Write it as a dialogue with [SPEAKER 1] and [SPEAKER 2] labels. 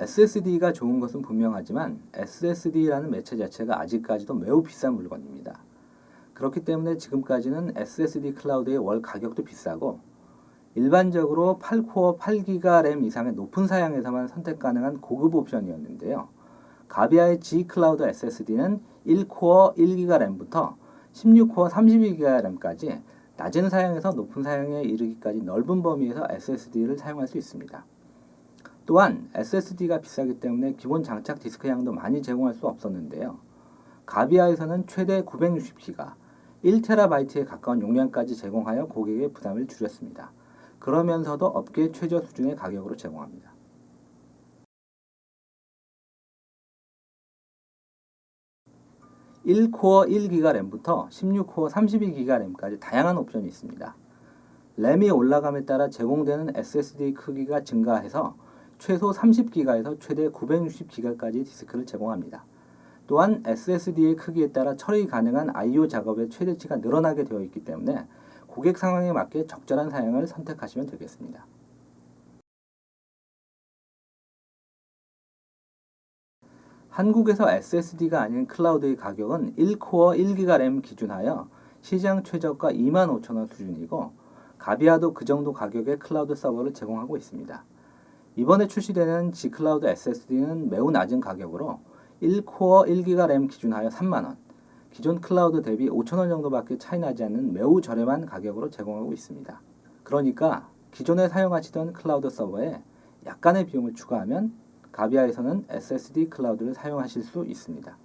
[SPEAKER 1] SSD가 좋은 것은 분명하지만 SSD라는 매체 자체가 아직까지도 매우 비싼 물건입니다. 그렇기 때문에 지금까지는 SSD 클라우드의 월 가격도 비싸고 일반적으로 8코어 8기가 램 이상의 높은 사양에서만 선택 가능한 고급 옵션이었는데요. 가비아의 G 클라우드 SSD는 1코어 1기가 램부터 16코어 32기가 램까지 낮은 사양에서 높은 사양에 이르기까지 넓은 범위에서 SSD를 사용할 수 있습니다. 또한 SSD가 비싸기 때문에 기본 장착 디스크 양도 많이 제공할 수 없었는데요. 가비아에서는 최대 960기가, 1TB에 가까운 용량까지 제공하여 고객의 부담을 줄였습니다. 그러면서도 업계 최저 수준의 가격으로 제공합니다. (1코어 1기가) 램부터 (16코어 32기가) 램까지 다양한 옵션이 있습니다. 램이 올라감에 따라 제공되는 SSD 크기가 증가해서 최소 30기가에서 최대 960기가까지 디스크를 제공합니다. 또한 SSD의 크기에 따라 처리 가능한 I/O 작업의 최대치가 늘어나게 되어 있기 때문에 고객 상황에 맞게 적절한 사양을 선택하시면 되겠습니다. 한국에서 SSD가 아닌 클라우드의 가격은 1코어 1기가 램 기준하여 시장 최저가 25,000원 수준이고 가비아도 그 정도 가격의 클라우드 서버를 제공하고 있습니다. 이번에 출시되는 G클라우드 SSD는 매우 낮은 가격으로 1코어 1기가 램 기준하여 3만원, 기존 클라우드 대비 5천원 정도밖에 차이 나지 않는 매우 저렴한 가격으로 제공하고 있습니다. 그러니까 기존에 사용하시던 클라우드 서버에 약간의 비용을 추가하면 가비아에서는 SSD 클라우드를 사용하실 수 있습니다.